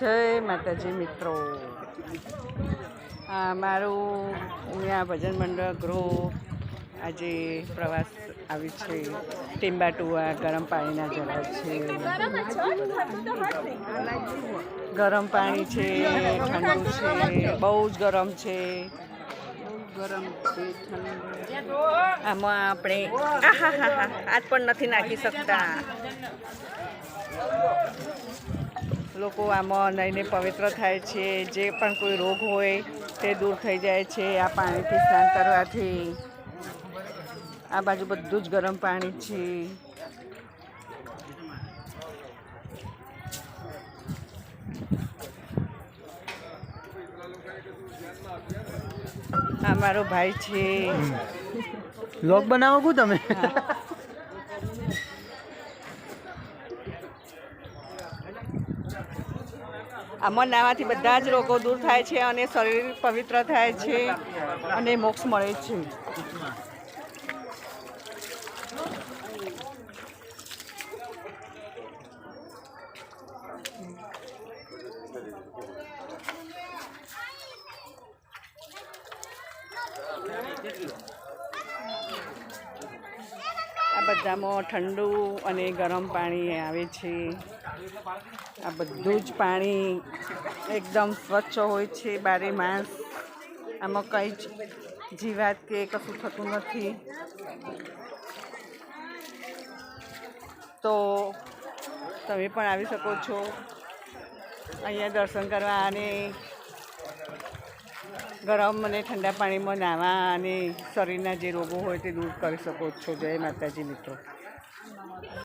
જય માતાજી મિત્રો. મારું અહીંયા ભજન મંડળ ગૃહ આજે પ્રવાસ આવી છે. ટીંબાટુઆ ગરમ પાણીના ઝરણા છે. ગરમ પાણી છે, ઠંડુ છે, બહુ જ ગરમ છે. આમાં આપણે આજ પણ નથી નાખી શકતા. લોકો આમાં નહીને પવિત્ર થાય છે. જે પણ કોઈ રોગ હોય તે દૂર થઈ જાય છે. આ પાણીથી સ્નાન કરવાથી. આ બાજુ બધું જ ગરમ પાણી છે. આ મારો ભાઈ છે. લોક બનાવો કું તમે? આમાં નાવાથી બધા જ રોગો દૂર થાય છે અને શરીર પવિત્ર થાય છે અને મોક્ષ મળે છે. આ બધામાં ઠંડુ અને ગરમ પાણી આવે છે. આ બધું જ પાણી એકદમ સ્વચ્છ હોય છે, બારે માસ. આમાં કંઈ જ જીવાત કે કશું થતું નથી. તો તમે પણ આવી શકો છો. અહીંયા દર્શન કરવા અને ગરમ અને ઠંડા પાણીમાં નાહવા અને શરીરના જે રોગો હોય તે દૂર કરી શકો છો. જય માતાજી મિત્રો.